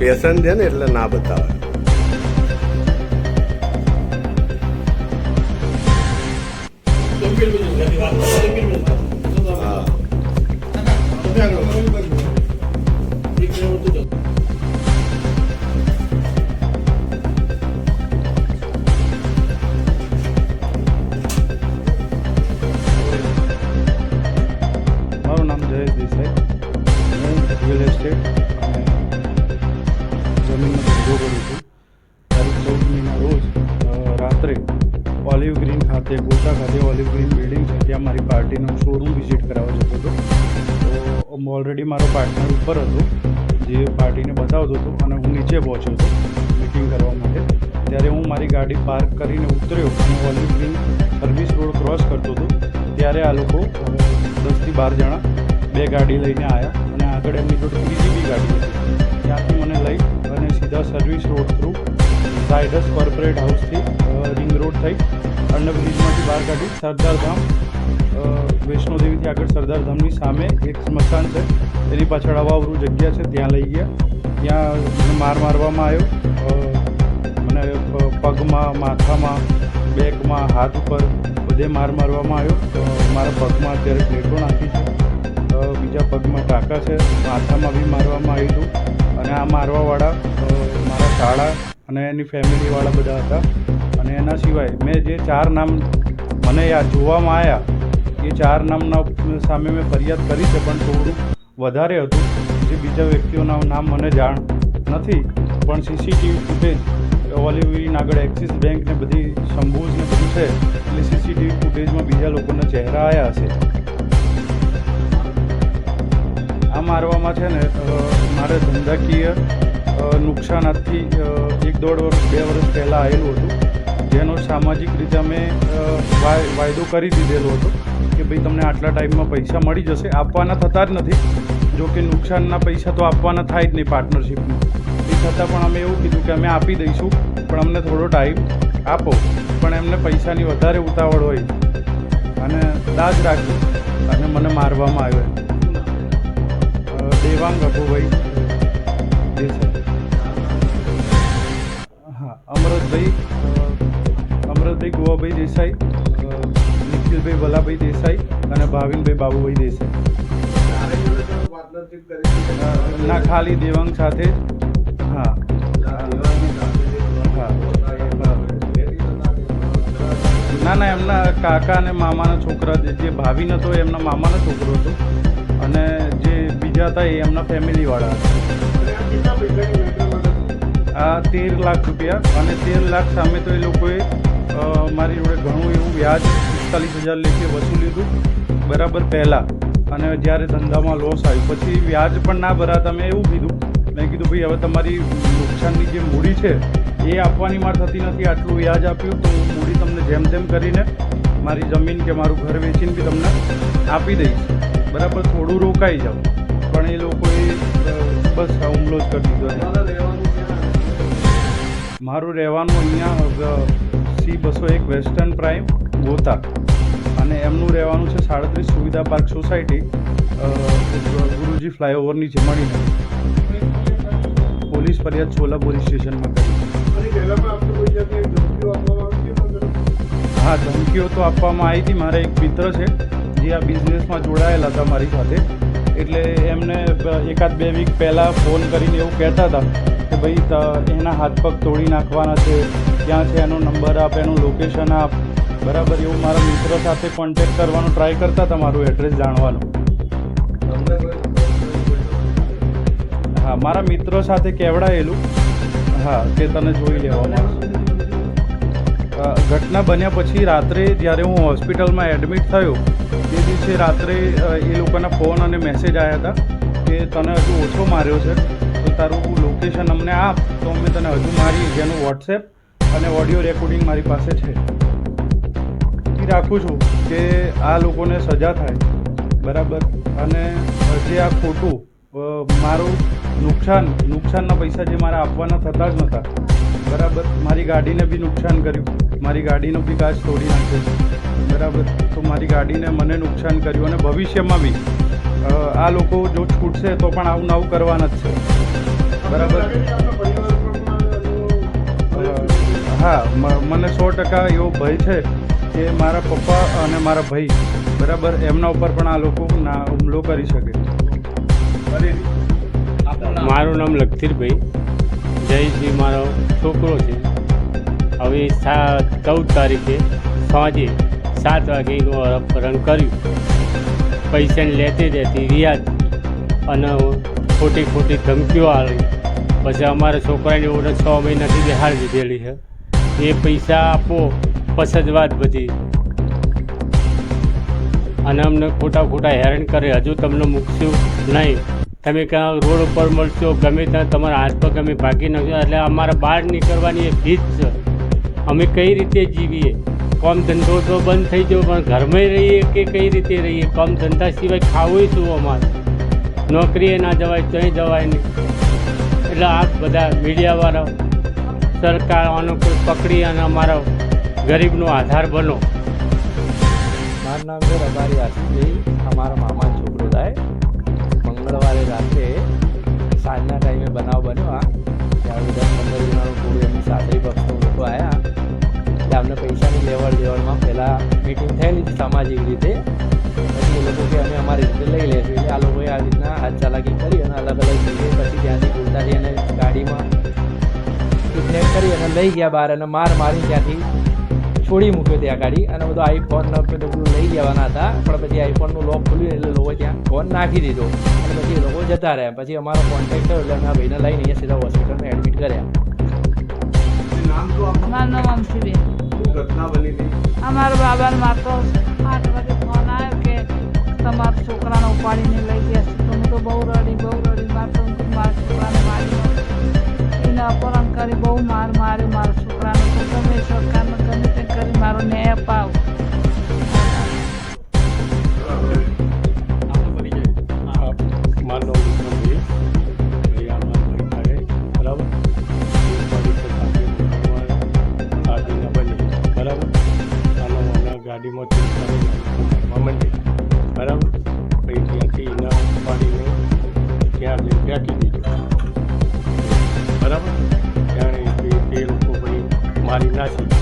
Patient છે ને એટલે ના બતાવે. મારું નામ જયેશ દેસાઈ રિયલ એસ્ટેટ જમીનનો ધંધો કરું છું. તારીખ ચૌદ મહિના રોજ રાત્રે ઓલિવ ગ્રીન ખાતે ગોતા ખાતે ઓલિવ ગ્રીન બિલ્ડિંગ છે. ત્યાં મારી પાર્ટીનો શોરૂમ વિઝિટ કરાવવા જતો હતો. તો ઓલરેડી મારો પાર્ટનર ઉપર હતો, જે પાર્ટીને બતાવતો હતો અને હું નીચે પહોંચ્યો હતો મિટિંગ કરવા માટે. ત્યારે હું મારી ગાડી પાર્ક કરીને ઉતર્યો અને olive green service road cross કરતો હતો. ત્યારે આ લોકો દસથી બાર જણા બે ગાડી લઈને આવ્યા અને આગળ એમની જોડે બીજી બી ગાડી હતી. અને service road through Zydus corporate હાઉસથી ring road થઈ અંડરબ્રિજમાંથી બહાર કાઢી સરદારધામ વૈષ્ણોદેવીથી આગળ સરદારધામની સામે એક સ્મશાન છે. એની પાછળ અવાવરું જગ્યા છે, ત્યાં લઈ ગયા. ત્યાં મને માર મારવામાં આવ્યો. મને પગમાં, માથામાં બેકમાં હાથ ઉપર બધે માર મારવામાં આવ્યો. મારા પગમાં અત્યારે પ્લેટો નાખી છે. બીજા પગમાં ટાંકા છે. માથામાં બી મારવામાં આવ્યું હતું. અને આ મારવાવાળા શાળા અને એની ફેમિલીવાળા બધા હતા. અને એના સિવાય મેં જે ચાર નામ મને યાદ જોવામાં આવ્યા એ ચાર નામના સામે મેં ફરિયાદ કરી છે, પણ થોડું વધારે હતું, જે બીજા વ્યક્તિઓના નામ મને જાણ નથી. પણ સીસીટીવી ફૂટેજ ઓલિવરીન આગળ એક્સિસ બેંક ને બધી શંભુઝ ને છે, એટલે સીસીટીવી ફૂટેજમાં બીજા લોકોના ચહેરા આવ્યા હશે. આ મારવામાં છે ને મારે ધંધાકીય નુકસાન આજથી એક દોઢ વર્ષ, બે વર્ષ પહેલાં આવેલું હતું. જેનો સામાજિક રીતે અમે વાય- વાયદો કરી દીધેલો હતો કે ભાઈ તમને આટલા ટાઈમમાં પૈસા મળી જશે. આપવાના થતા જ નથી. જો કે નુકસાનના પૈસા તો આપવાના થાય જ નહીં પાર્ટનરશિપમાં એ છતાં પણ અમે એવું કીધું કે અમે આપી દઈશું, પણ અમને થોડો ટાઈમ આપો. પણ એમને પૈસાની વધારે ઉતાવળ હોય. અને દાજ રાખી અને મને મારવામાં આવ્યો દેવાંગ અભુભાઈ દેસાઈ હા, અમરતભાઈ અમરતભાઈ ગોવાભાઈ દેસાઈ નિખિલભાઈ વલાભાઈ દેસાઈ અને ભાવિનભાઈ બાબુભાઈ દેસાઈ. ના, ખાલી દેવાંગ સાથે હા. ના ના, એમના કાકા અને મામાના છોકરા જે ભાવિન હતો એમના મામાનો છોકરો હતો. અને જે બીજા હતા, એ એમના ફેમિલીવાળા હતા. તેર લાખ રૂપિયા અને તેર લાખ સામે તો એ લોકોએ મારી જોડે ઘણું એવું વ્યાજ પિસ્તાલીસ હજાર લેખે વસૂલ્યું લીધું, બરાબર પહેલાં. અને જ્યારે ધંધામાં લોસ આવ્યો, પછી વ્યાજ પણ ના ભરાતા મેં એવું કીધું. મેં કીધું, ભાઈ, હવે તમારી નુકસાનની જે મૂડી છે, એ આપવાની માર થતી નથી. આટલું વ્યાજ આપ્યું તો હું મૂડી તમને જેમ તેમ કરીને મારી જમીન કે મારું ઘર વેચીને બી તમને આપી દઈશ. બરાબર, થોડું રોકાઈ જાઉં પણ એ લોકોએ બસ હુમલો જ કરી દીધો મારું રહેવાનું અહીંયા સી બસો એક વેસ્ટર્ન પ્રાઇમ ગોતા અને એમનું રહેવાનું છે સાડત્રીસ સુવિધા પાર્ક સોસાયટી ગુરુજી ફ્લાયઓવરની જે મળીને. પોલીસ ફરિયાદ છોલા પોલીસ સ્ટેશનમાં હા, ધમકીઓ તો આપવામાં આવી હતી. મારા એક મિત્ર છે, જે આ બિઝનેસમાં જોડાયેલા હતા મારી સાથે. એટલે એમને એકાદ બે વીક પહેલાં ફોન કરીને એવું કહેતા હતા ભાઈ એના હાથ પગ તોડી નાખવાના છે. ક્યાં છે, એનો નંબર આપ, એનું લોકેશન આપ. બરાબર, એવું મારા મિત્ર સાથે કોન્ટેક્ટ કરવાનો ટ્રાય કરતા તમારું એડ્રેસ જાણવાનું. હા, મારા મિત્રો સાથે કેવડાયેલું? હા, તે તને જોઈ લેવામાં ઘટના બન્યા પછી રાત્રે જ્યારે હું હોસ્પિટલમાં એડમિટ થયો, તે દિવસે રાત્રે એ લોકોના ફોન અને મેસેજ આવ્યા હતા કે તને હજુ ઓછો માર્યો છે. તો તારું લોકેશન અમને આપ, તો અમે તને હજુ મારી જેનું વોટ્સએપ અને ઓડિયો રેકોર્ડિંગ મારી પાસે છે. એ રાખું છું કે આ લોકોને સજા થાય. બરાબર? અને જે આ ખોટું મારું નુકસાન, નુકસાનના પૈસા જે મારા આપવાના થતા જ નહોતા બરાબર? મારી ગાડીને બી નુકસાન કર્યું. મારી ગાડીનો બી કાચ તોડી નાખ્યો બરાબર? તો મારી ગાડીને મને નુકસાન કર્યું અને ભવિષ્યમાં બી. આ લોકો જો છૂટશે તો પણ આવું નવું કરવાના જ છે. બરાબર? હા મને સો ટકા એવો ભય છે કે મારા પપ્પા અને મારા ભાઈ, બરાબર, એમના ઉપર પણ આ લોકો ના હુમલો કરી શકે. મારું નામ લખધીરભાઈ જયશ્રી મારો છોકરો છે. હવે ચૌદ તારીખે સાંજે સાત વાગે એનું અપહરણ કર્યું. પૈસાની લેતી રહેતી રિયાદ અને ખોટી ખોટી ધમકીઓ આવી. પછી અમારા છોકરાની ઓળખ છ મહિનાથી બિહાર લીધેલી છે. એ પૈસા આપો, પછી વાત બધી. અને અમને ખોટા ખોટા હેરાન કરે, હજુ તમને મૂકશું નહીં. તમે ક્યાં રોડ ઉપર મળશો, ગમે ત્યાં તમારા હાથ પગ અમે ભાગી નાખશો, એટલે અમારે બહાર નીકળવાની એ ભીત છે. અમે કઈ રીતે જીવીએ? કામ ધંધો તો બંધ થઈ ગયો, પણ ઘરમાં રહીએ કે કઈ રીતે રહીએ? કામ ધંધા સિવાય ખાવું શું અમારે? નોકરીએ ના જવાય ત્યાંય જવાય નહીં. એટલે આ બધા મીડિયાવાળા સરકાર આનો કોઈ પકડી અને અમારો ગરીબનો આધાર બનો. મારું નામ છે રબારી આશિષભાઈ અમારા મામા છોકરો થાય. મંગળવારે રાતે સાંજના ટાઈમે બનાવ બન્યો આ. ત્યારે બધા પંદર જણાનું પૂરું એમની લોકો આવ્યા અમને પૈસાની લેવડ દેવડમાં પહેલાં મિટિંગ થયેલી સામાજિક રીતે. પછી એ લોકો કે અમે અમારી રીતે લઈ લઈશું એટલે આ લોકોએ આવી રીતના હાથ ચાલાકી કરી અને અલગ અલગ જગ્યાએ પછી ત્યાંથી બોલતાથી અને ગાડીમાં કિડનેપ કરી અને લઈ ગયા બહાર અને માર મારી ત્યાંથી છોડી મૂક્યો ત્યાં ગાડી. અને બધો આઈફોન બધું લઈ જવાના હતા. પણ પછી આઈફોનનું લોક ખુલ્યું એટલે લોકો ત્યાં ફોન નાખી દીધો. અને પછી એ લોકો જતા રહ્યા. પછી અમારો કોન્ટેક્ટ થયો એટલે અમે ભાઈને લઈને અહીંયા સીધા હોસ્પિટલમાં એડમિટ કર્યા? મારું નામ અમથીબેન શું ઘટના બની હતી? અમારા બાબાને મારતો આઠ વાગે ફોન આવ્યો કે તમારા છોકરાને ઉપાડીને લઈ ગયા છે. તો હું તો બહુ રડી બહુ રડી. માર તો મારા છોકરાને મારી એને અપહરણ કરી બહુ માર માર્યો મારા છોકરાને. તો તમે સરકારને ગમે તે કરી મારો ન્યાય અપાવ. મારો મને ગાડીમાં મામંડી બરાબર? પછી ત્યાંથી ઇનામ ઉપાડીને ત્યાં ફેંકી દીધું બરાબર? ત્યારે તે લોકો પછી મારી નાખી.